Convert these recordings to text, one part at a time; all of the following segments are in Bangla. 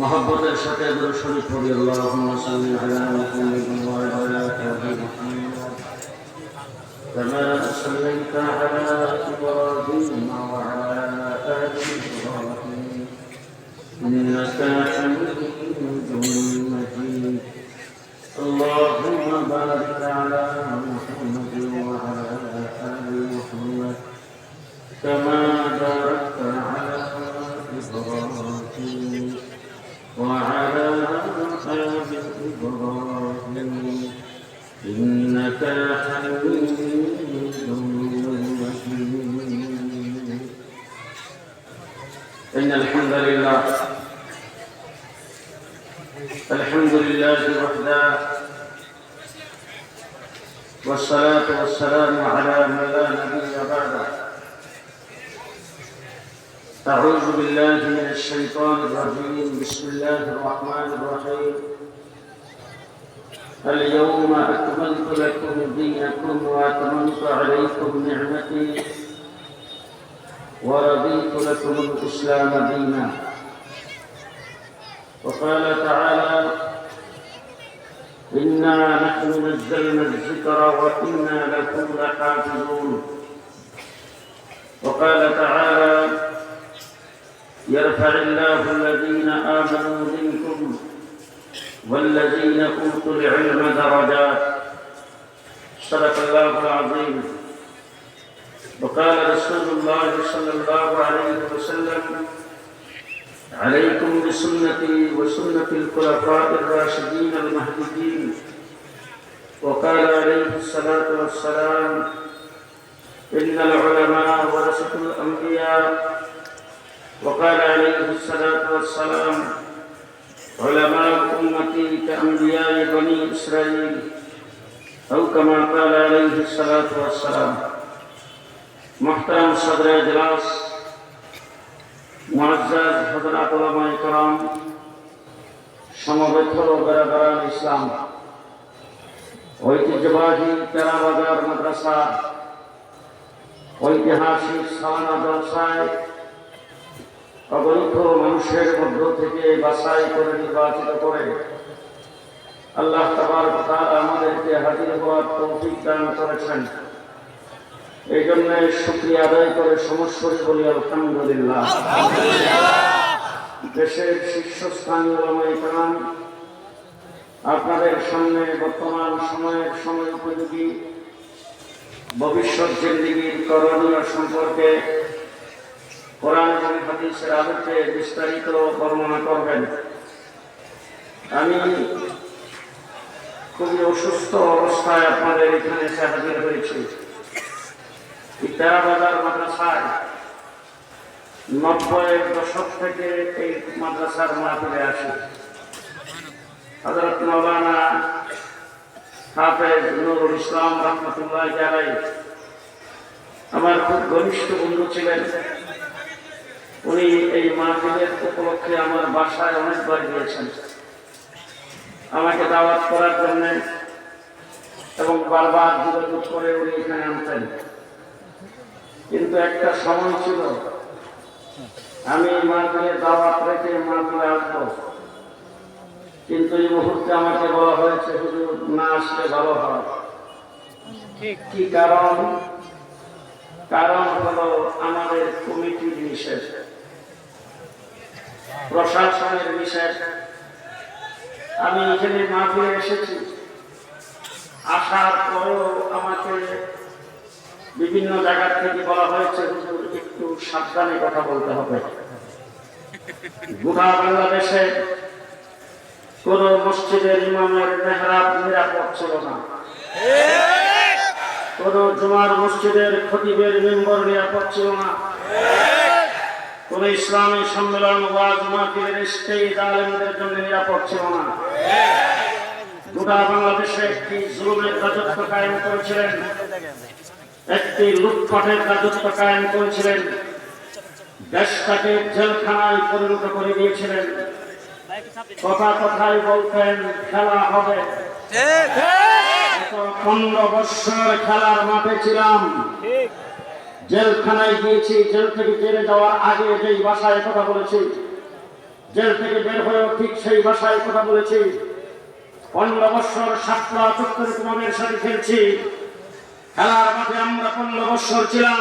মহাব্বতের সাথে দূর শরীফ পড়ি আল্লাহ إن الحمد لله الحمد لله وحده والصلاة والسلام على من لا نبي بعده. أعوذ بالله من الشيطان الرجيم بسم الله الرحمن الرحيم. اليوم أكملت لكم دينكم وأتممت عليكم نعمتي. ورضيت لكم الإسلام دينا. وقال تعالى إنا نحن نزلنا الذكر وإنا له لحافظون. وقال تعالى يرفع الله الذين آمنوا منكم والذين أوتوا العلم درجات. صدق الله العظيم. وقال رسول الله صلى الله عليه وسلم عليكم بسنتي وسنة الخلفاء الراشدين المهديين. وقال عليه الصلاة والسلام إن العلماء ورثة الأنبياء. وقال عليه الصلاة والسلام علماء أمتي كأنبياء بني إسرائيل. أو كما قال عليه الصلاة والسلام মোহতারাম সদর এজলাস মহাজাজ হজরত ইকরাম সমবেত বেড়াদারান ইসলাম, ঐতিহ্যবাহী তেরাবাজার মাদ্রাসা, ঐতিহাসিক সালানা জলসায় অগণিত মানুষের মধ্য থেকে বাসাই করে নির্বাচিত করে আল্লাহ তাবার আমাদেরকে হাজির হওয়ার তৌফিক দান করেছেন। এই জন্য শুক্রিয়া আদায় করে সমস্যরে বলি, আলহামদুলিল্লাহ। দেশের শীর্ষস্থানীয় কালাম আপনাদের সামনে বর্তমান সময়ের সময় উপযোগী, ভবিষ্যৎ জিন্দিগির করণীয় সম্পর্কে কোরআন এবং হাদিসের আলোকে বিস্তারিত বর্ণনা করবেন। আমি খুবই অসুস্থ অবস্থায় আপনাদের এখানে হাজির হয়েছি। ইতারাবাজার মাদ্রাসায় নব্বইয়ের দশক থেকে এই মাদ্রাসার মাহফিলে আসি। হজরত মৌলানা হাফেজ নুরুল ইসলাম রহমতুল্লাহ জালাই আমার খুব ঘনিষ্ঠ বন্ধু ছিলেন। উনি এই মাহফিলের উপলক্ষে আমার বাসায় অনেকবার গিয়েছেন। আমাকে দাওয়াত করার জন্য এবং বারবার যোগাযোগ করে উনি এখানে আনতেন। কিন্তু একটা সময় ছিল। আমি মাহফিলে দাওয়াত রেখে মাহফিলে আসব। কিন্তু এই মুহূর্তে আমাকে বলা হয়েছে হুজুর না আসলে ভালো হয়। কি? কারণ? কারণ হলো আমাদের কমিটির নিষেধ। প্রশাসনের নিষেধ। আমি এখানে মাহফিলে এসেছি। আসার পরেও আমাকে বিভিন্ন জায়গা থেকে বলা হয়েছে, একটু সাবধানে কথা বলতে হবে। গোটা বাংলাদেশে কোন মসজিদের ইমামের মেহরাব নিরাপদ ছিল না। কোন জুমার মসজিদের খতিবের মেম্বর নিরাপদ ছিল না। কোন ইসলামী সম্মেলন ওয়াজ মাহফিলের স্টেজ আলেমদের জন্য নিরাপদ ছিল না। গোটা বাংলাদেশে একটি জুলুমের রাজত্ব কায়েম করেছিলেন। একটি লুটপাটের রাজত্ব কায়েম করেছিলেন দেশটাকে জেলখানায় পরিণত করে দিয়েছিলেন। কথা কথাই বলতেন খেলা হবে। পনেরো বৎসর খেলার মাঠে ছিলাম। জেলখানায় গিয়েছি জেল থেকে জেলে যাওয়ার আগে যেই ভাষায় কথা বলেছি। জেল থেকে বের হয়েও ঠিক সেই ভাষায় কথা বলেছি। পনেরো বৎসর সাতটা চত্বরে তোমাদের সাথে খেলছি। খেলার মাঠে আমরা পনেরো বৎসর ছিলাম।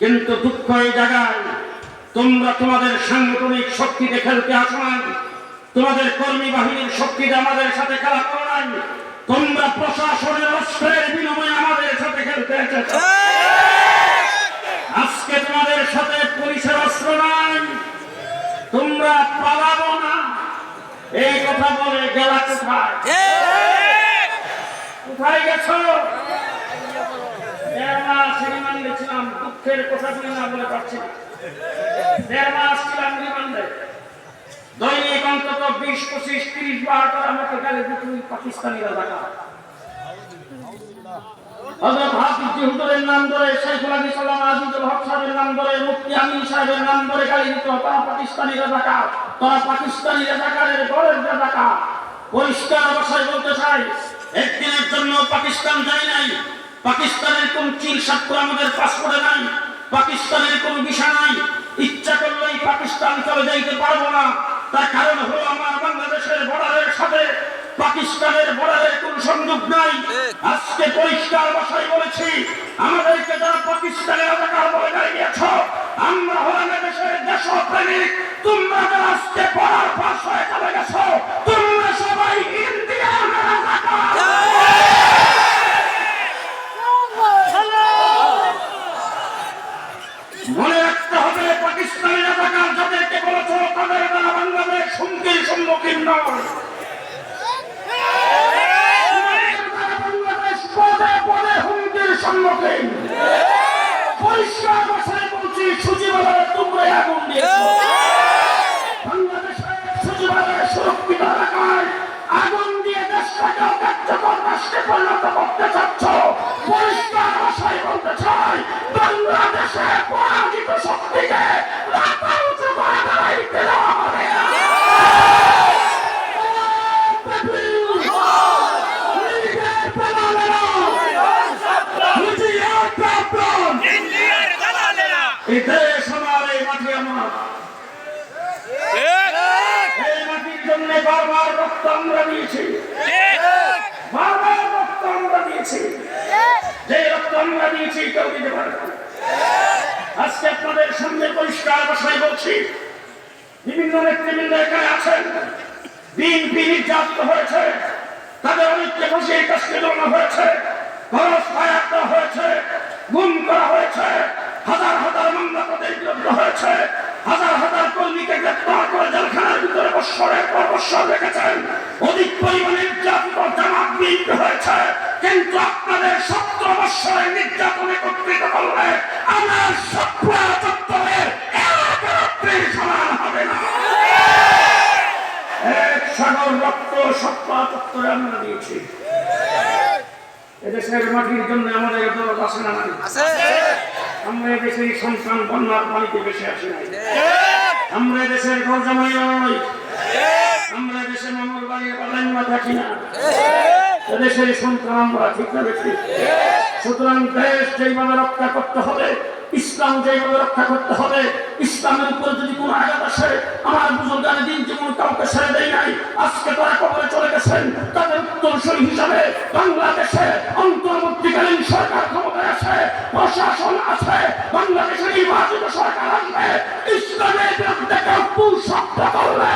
কিন্তু দুঃখ এই জায়গায় তোমরা তোমাদের সাংগঠনিক শক্তিতে খেলতে আসো নাই। তোমাদের কর্মী বাহিনীর শক্তিতে আমাদের সাথে খেলা করো নাই তোমরা প্রশাসনের অস্ত্রের বিনিময়ে আমাদের সাথে খেলতে এসেছ। আজকে তোমাদের সাথে পুলিশের অস্ত্র নাই। তোমরা পালাবো না। এই কথা বলে গেলা কোথায়? কোথায় গেছো? দেড় মাস রিমান্ডে ছিলাম দুঃখের কথাগুলি না বলে পারছি না। দেড় মাস ছিলাম রিমান্ডে দৈনিক অন্তত বিশ, পঁচিশ, তিরিশ বার করে আমাকে গালি দিতে পাকিস্তানিরা দেখা হযরত হাফিজ হুজুরের নাম ধরে, শেখুল আলী সাল্লাম আজিজুল হক সাহেবের নাম ধরে, মুফতি আমিন সাহেবের নাম ধরে গালি দিত, তারা পাকিস্তানিরা দেখা তারা পাকিস্তানি রাজাকারের গড়ের রাজাকা পরিষ্কার ভাষায় বলতে চাই, একদিনের জন্য পাকিস্তান যায় নাই। পাকিস্তানের কোন চিল স্বাক্ষর আমাদের পাসপোর্টে নাই? পাকিস্তানের কোন বিষয় নাই? ইচ্ছা করলেই পাকিস্তান চলে যাইতে পারব না। তার কারণ হলো আমার বাংলাদেশের বর্ডারের সাথে পাকিস্তানের বর্ডারের কোন সংযোগ নাই। আজকে পরিষ্কার ভাষায় বলেছি, আমাদেরকে যারা পাকিস্তানের এলাকার বলে দাঁড়িয়েছ আমরা হলাম দেশের দেশপ্রেমিক। তোমরা যারা আজকে পড়ার পাশ হয়ে চলে গেছো, তোমরা সবাই ইন্ডিয়ান মনে দিয়েছি। বারবার রক্ত আমরা দিয়েছি। যে রক্ত আমরা দিয়েছি কেউ দিতে পারে না। আজকে আপনাদের সামনে পরিষ্কার ভাষায় বলছি বিভিন্ন নেতৃবৃন্দ এখানে আছেন বিএনপি নির্যাতিত হয়েছে তাদের অনেককে বসে কাজকে জড়ানো হয়েছে খরচ দেওয়া হয়েছে গুম করা হয়েছে হাজার হাজার মামলা তাদের বিরুদ্ধে হয়েছে হাজার হাজার কর্মীকে গ্রেপ্তার করে জেলখানার ভিতরে বৎসরের পর বৎসর রেখেছেন। সাগর রক্ত সপ্তাহ চত্বরে আমরা দিয়েছি। এদেশের মাটির জন্য আমাদের এত আছে না আমরা এদেশের সন্তান বন্যার পানিতে বেশি আসি নাই। আমরা এদেশের ঘর জামাই নই। আমরা এদেশে মামুর বাড়ির বালাইমা থাকি না। এদেশের সন্তান আমরা ঠিক না সুতরাং দেশ যেইভাবে রক্ষা করতে হবে ইসলাম যেভাবে রক্ষা করতে হবে, ইসলামের উপরে যদি কোনো আঘাত আসে, আমার বুজুর্গানে দিন যেমন কাউকে ছেড়ে দেয় নাই, আজকে তারা কবরে চলে গেছেন, তাদের উত্তরসূরি হিসাবে বাংলাদেশে অন্তর্বর্তীকালীন সরকার ক্ষমতায় আছে, প্রশাসন আছে, বাংলাদেশে নির্বাচিত সরকার আসবে, ইসলামের বিরুদ্ধে কেউ পুরুষত্ব করলে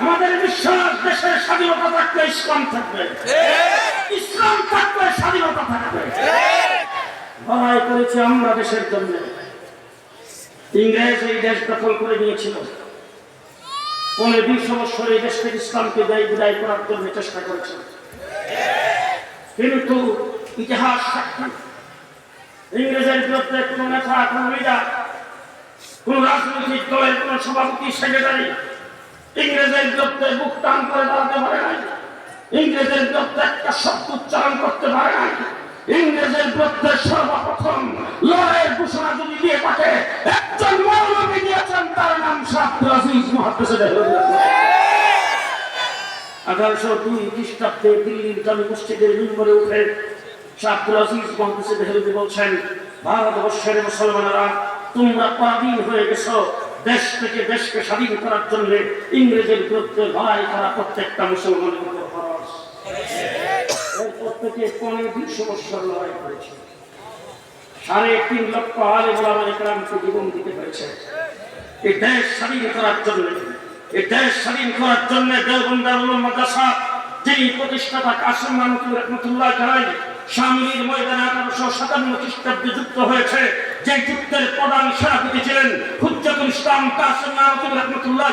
আমাদের বিশ্বাস, দেশের স্বাধীনতা থাকলে ইসলাম থাকবে। ইসলাম থাকলে স্বাধীনতা থাকবে। লড়াই করেছি আমরা দেশের জন্য। ইংরেজ এই দেশ দখল করে নিয়েছিল। পনেরো দুইশো বছর এই দেশ থেকে ইসলামকে দায়ী বিদায় করার জন্য চেষ্টা করেছেন কিন্তু ইতিহাস সাক্ষী ইংরেজের বিরুদ্ধে কোন নেতা, কোন লিডার, কোন রাজনৈতিক দলের কোন সভাপতি, সেক্রেটারি ইংরেজের বিরুদ্ধে বুক টান করে দাঁড়াতে পারে নাই। ইংরেজের বিরুদ্ধে একটা শব্দ উচ্চারণ করতে পারে নাই। ইংরেজের বিরুদ্ধে সর্বপ্রথম লড়াইয়ের ঘোষণা যদি দিয়ে থাকে, একজন মৌলবী দিয়েছেন তার নাম শাহ আজিজ মহাদ্দেশে আঠারোশো দুই খ্রিস্টাব্দে দিল্লির জামি মসজিদের মিম্বরে উঠে ভারতবর্ষের মুসলমানেরা, তোমরা পরাধীন হয়ে গেছো। দেশ থেকে দেশকে স্বাধীন করার জন্য ইংরেজের বিরুদ্ধে লড়াই করা প্রত্যেকটা মুসলমানের উপর যিনি প্রতিষ্ঠাতা কাসিম মাহমুদ রহমতুল্লাহ জানাই স্বামীর ময়দানে আঠারোশো সাতান্ন খ্রিস্টাব্দে যুক্ত হয়েছে। যে যুদ্ধের প্রধান সেনাপতি ছিলেন হুজ্জাতুল ইসলাম কাসিম রহমতুল্লাহ